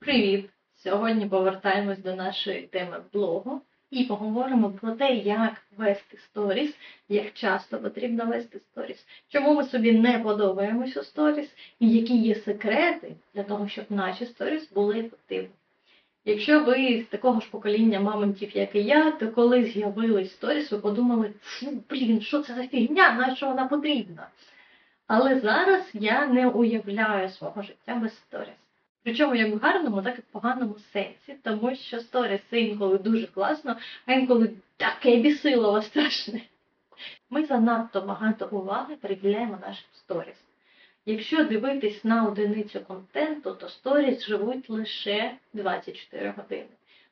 Привіт! Сьогодні повертаємось до нашої теми блогу і поговоримо про те, як вести сторіс, як часто потрібно вести сторіс, чому ми собі не подобаємось у сторіс, і які є секрети для того, щоб наші сторіс були ефективні. Якщо ви з такого ж покоління мамонтів, як і я, то коли з'явились сторіс, ви подумали, фу, блін, що це за фігня, на що вона потрібна? Але зараз я не уявляю свого життя без сторіс. Причому як в гарному, так і в поганому сенсі, тому що сторіс інколи дуже класно, а інколи таке бісилово страшне. Ми занадто багато уваги приділяємо нашим сторіс. Якщо дивитись на одиницю контенту, то сторіс живуть лише 24 години.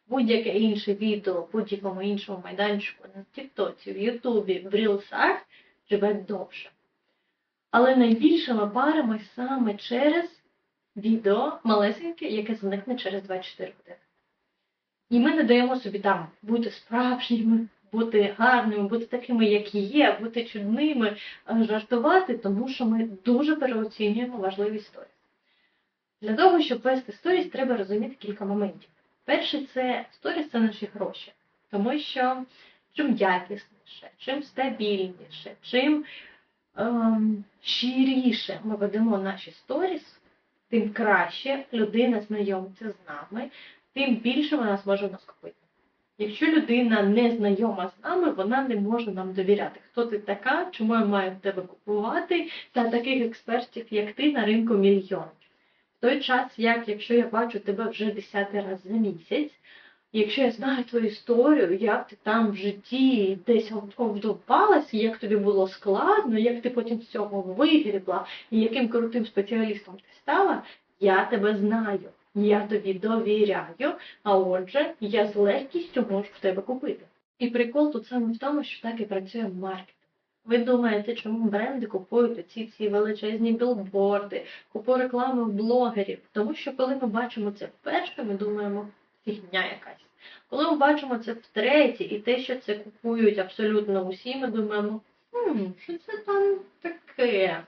Будь-яке інше відео будь-якому іншому майданчику на Тіктоці, в Ютубі, в Рілсах живе довше. Але найбільше ми паримось саме через відео малесеньке, яке зникне через 24 години. І ми не даємо собі там бути справжніми, бути гарними, бути такими, які є, бути чудними, е, жартувати, тому що ми дуже переоцінюємо важливість сторіс. Для того, щоб вести сторіс, треба розуміти кілька моментів. Перший це сторіс це наші гроші, тому що чим якісніше, чим стабільніше, чим ем, щиріше ми ведемо наші сторіс, тим краще людина знайомиться з нами, тим більше вона зможе нас купити. Якщо людина не знайома з нами, вона не може нам довіряти. Хто ти така, чому я маю тебе купувати, та таких експертів, як ти, на ринку мільйон. В той час, як якщо я бачу тебе вже десятий раз за місяць, якщо я знаю твою історію, як ти там в житті десь вдовпалась, як тобі було складно, як ти потім з цього вигрібла, і яким крутим спеціалістом ти стала, я тебе знаю. Я тобі довіряю, а отже, я з легкістю можу в тебе купити. І прикол тут саме в тому, що так і працює маркетинг. Ви думаєте, чому бренди купують оці ці величезні білборди, купують рекламу блогерів? Тому що коли ми бачимо це вперше, ми думаємо, фігня якась. Коли ми бачимо це втретє, і те, що це купують абсолютно усі, ми думаємо, хм, що це там таке?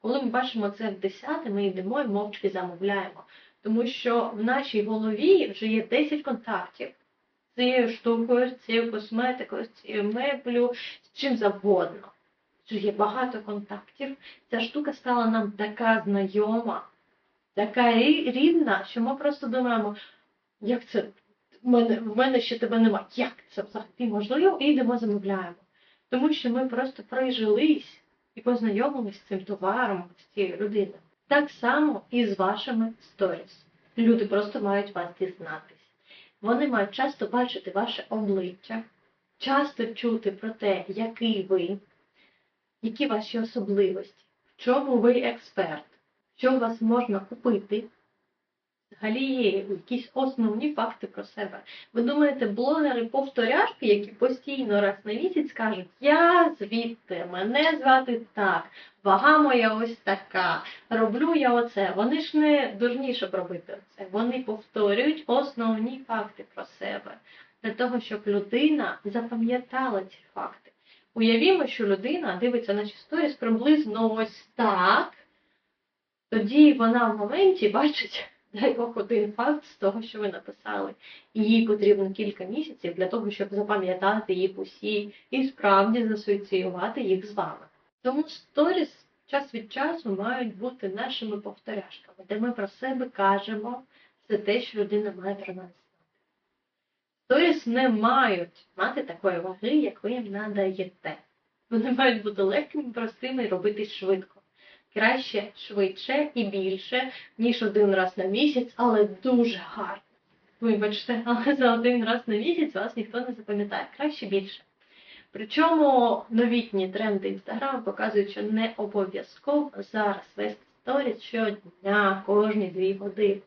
Коли ми бачимо це в десяте, ми йдемо і мовчки замовляємо. Тому що в нашій голові вже є 10 контактів з цією штукою, з цією косметикою, з цією меблю, з чим завгодно. Вже є багато контактів. Ця штука стала нам така знайома, така рідна, що ми просто думаємо, як це в мене, в мене ще тебе немає. Як це взагалі можливо? І йдемо замовляємо. Тому що ми просто прижились і познайомилися з цим товаром, з цією людиною. Так само і з вашими сторіс. Люди просто мають вас дізнатись. Вони мають часто бачити ваше обличчя, часто чути про те, який ви, які ваші особливості, в чому ви експерт, що у вас можна купити. Взагалі якісь основні факти про себе. Ви думаєте, блогери-повторяшки, які постійно раз на місяць кажуть, я звідти, мене звати так, вага моя ось така, роблю я оце. Вони ж не дурні, щоб робити це. Вони повторюють основні факти про себе для того, щоб людина запам'ятала ці факти. Уявімо, що людина дивиться наші сторіс приблизно ось так, тоді вона в моменті бачить. Дай Бог один факт з того, що ви написали. І їй потрібно кілька місяців для того, щоб запам'ятати їх усі і справді засоціювати їх з вами. Тому сторіс час від часу мають бути нашими повторяшками, де ми про себе кажемо все те, що людина має про нас. Сторіс не мають мати такої ваги, як ви їм надаєте. Вони мають бути легкими, простими і робитись швидко краще, швидше і більше, ніж один раз на місяць, але дуже гарно. Вибачте, але за один раз на місяць вас ніхто не запам'ятає. Краще більше. Причому новітні тренди Інстаграму показують, що не обов'язково зараз вести сторіс щодня, кожні дві години.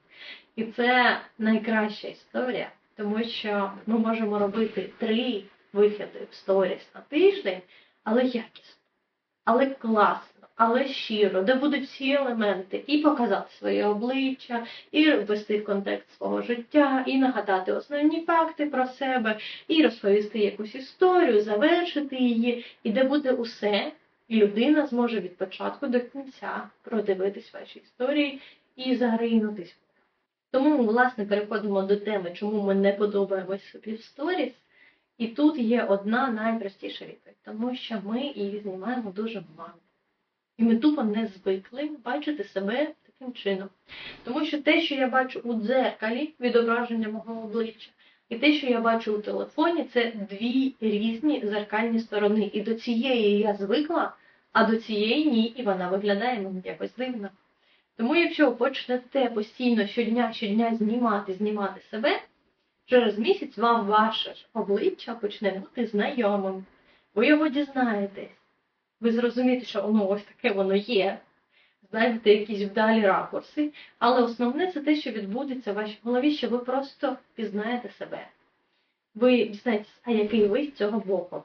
І це найкраща історія, тому що ми можемо робити три вихіди в сторіс на тиждень, але якісно, але класно але щиро, де будуть всі елементи, і показати своє обличчя, і ввести в контекст свого життя, і нагадати основні факти про себе, і розповісти якусь історію, завершити її, і де буде усе, і людина зможе від початку до кінця продивитись ваші історії і загринутись. Тому ми, власне, переходимо до теми, чому ми не подобаємось собі в сторіс. І тут є одна найпростіша відповідь, тому що ми її знімаємо дуже мало. І ми тупо не звикли бачити себе таким чином. Тому що те, що я бачу у дзеркалі, відображення мого обличчя, і те, що я бачу у телефоні, це дві різні зеркальні сторони. І до цієї я звикла, а до цієї ні, і вона виглядає мені якось дивно. Тому, якщо почнете постійно щодня, щодня знімати, знімати себе, через місяць вам ваше обличчя почне бути знайомим. Ви його дізнаєтесь. Ви зрозумієте, що воно ось таке воно є. Знайдете якісь вдалі ракурси, але основне це те, що відбудеться в вашій голові, що ви просто пізнаєте себе. Ви дізнаєтесь, а який ви з цього боку.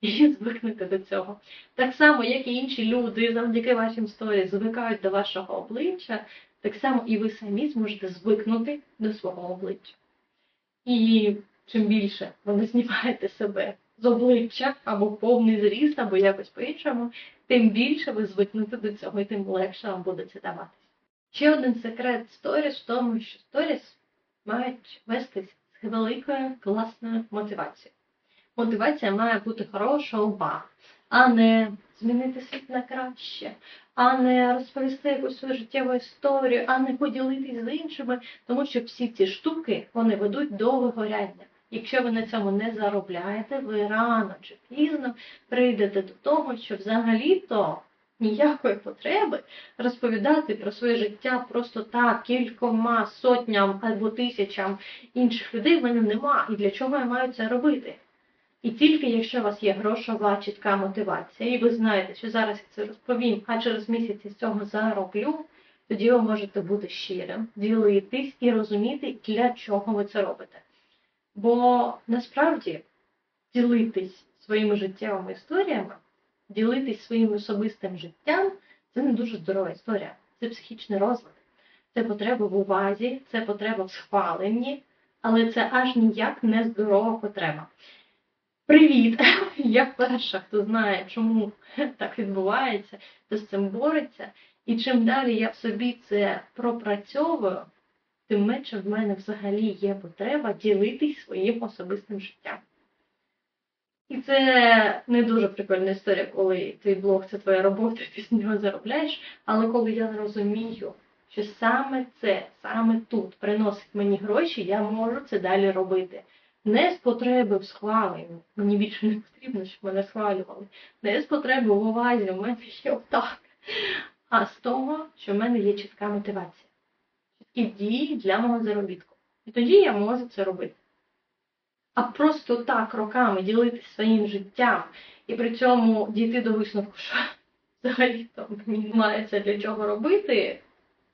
І звикнете до цього. Так само, як і інші люди, завдяки вашим сторі звикають до вашого обличчя, так само і ви самі зможете звикнути до свого обличчя. І чим більше ви не знімаєте себе з обличчя або повний зріст, або якось по-іншому, тим більше ви звикнете до цього і тим легше вам буде це даватися. Ще один секрет сторіс в тому, що сторіс мають вестись з великою класною мотивацією. Мотивація має бути хороша увага, а не змінити світ на краще, а не розповісти якусь свою життєву історію, а не поділитись з іншими, тому що всі ці штуки вони ведуть до вигоряння. Якщо ви на цьому не заробляєте, ви рано чи пізно прийдете до того, що взагалі-то ніякої потреби розповідати про своє життя просто так кількома сотням або тисячам інших людей в мене нема. І для чого я маю це робити? І тільки якщо у вас є грошова чітка мотивація, і ви знаєте, що зараз я це розповім, а через місяць я з цього зароблю, тоді ви можете бути щирим, ділитись і розуміти, для чого ви це робите. Бо насправді ділитись своїми життєвими історіями, ділитись своїм особистим життям це не дуже здорова історія. Це психічний розлад, це потреба в увазі, це потреба в схваленні, але це аж ніяк не здорова потреба. Привіт! Я перша, хто знає, чому так відбувається, хто з цим бореться. І чим далі я в собі це пропрацьовую, тим менше в мене взагалі є потреба ділитись своїм особистим життям. І це не дуже прикольна історія, коли твій блог це твоя робота, ти з нього заробляєш. Але коли я розумію, що саме це, саме тут приносить мені гроші, я можу це далі робити. Не з потреби в схваленні, мені більше не потрібно, щоб мене схвалювали. Не з потреби в увазі, у мене є отак. А з того, що в мене є чітка мотивація. Чіткі дії для мого заробітку. І тоді я можу це робити. А просто так роками ділитися своїм життям і при цьому дійти до висновку, що взагалі-то мені немає це для чого робити,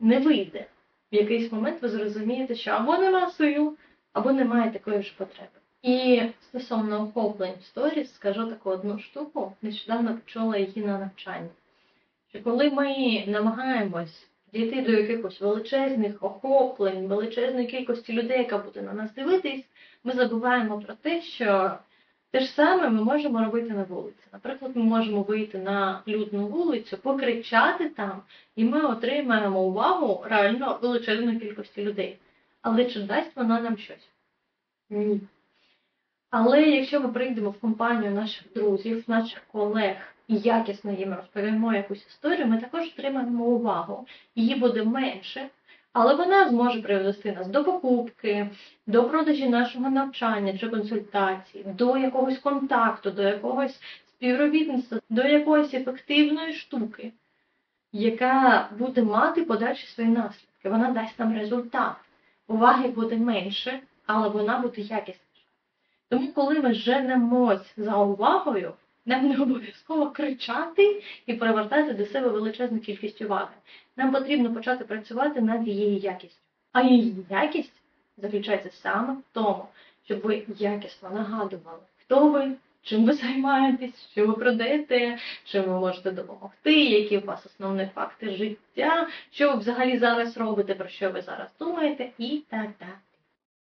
не вийде. В якийсь момент ви зрозумієте, що або нема сил, або немає такої ж потреби. І стосовно охоплень в сторіс, скажу таку одну штуку, нещодавно почула її на навчанні. Що коли ми намагаємось дійти до якихось величезних охоплень, величезної кількості людей, яка буде на нас дивитись, ми забуваємо про те, що те ж саме ми можемо робити на вулиці. Наприклад, ми можемо вийти на людну вулицю, покричати там, і ми отримаємо увагу реально величезної кількості людей. Але чи дасть вона нам щось? Ні. Але якщо ми прийдемо в компанію наших друзів, наших колег і якісно їм розповімо якусь історію, ми також отримаємо увагу. Її буде менше, але вона зможе привести нас до покупки, до продажі нашого навчання чи консультації, до якогось контакту, до якогось співробітництва, до якоїсь ефективної штуки, яка буде мати подальші свої наслідки. Вона дасть нам результат. Уваги буде менше, але вона буде якісніша. Тому, коли ми женемось за увагою, нам не обов'язково кричати і привертати до себе величезну кількість уваги. Нам потрібно почати працювати над її якістю. А її якість заключається саме в тому, щоб ви якісно нагадували, хто ви, чим ви займаєтесь, що ви продаєте, чим ви можете допомогти, які у вас основні факти життя, що ви взагалі зараз робите, про що ви зараз думаєте, і так далі.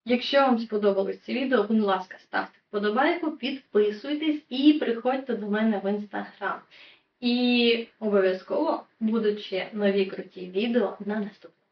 Якщо вам сподобалось це відео, будь ласка, ставте вподобайку, підписуйтесь і приходьте до мене в інстаграм. І обов'язково будуть ще нові круті відео на наступне.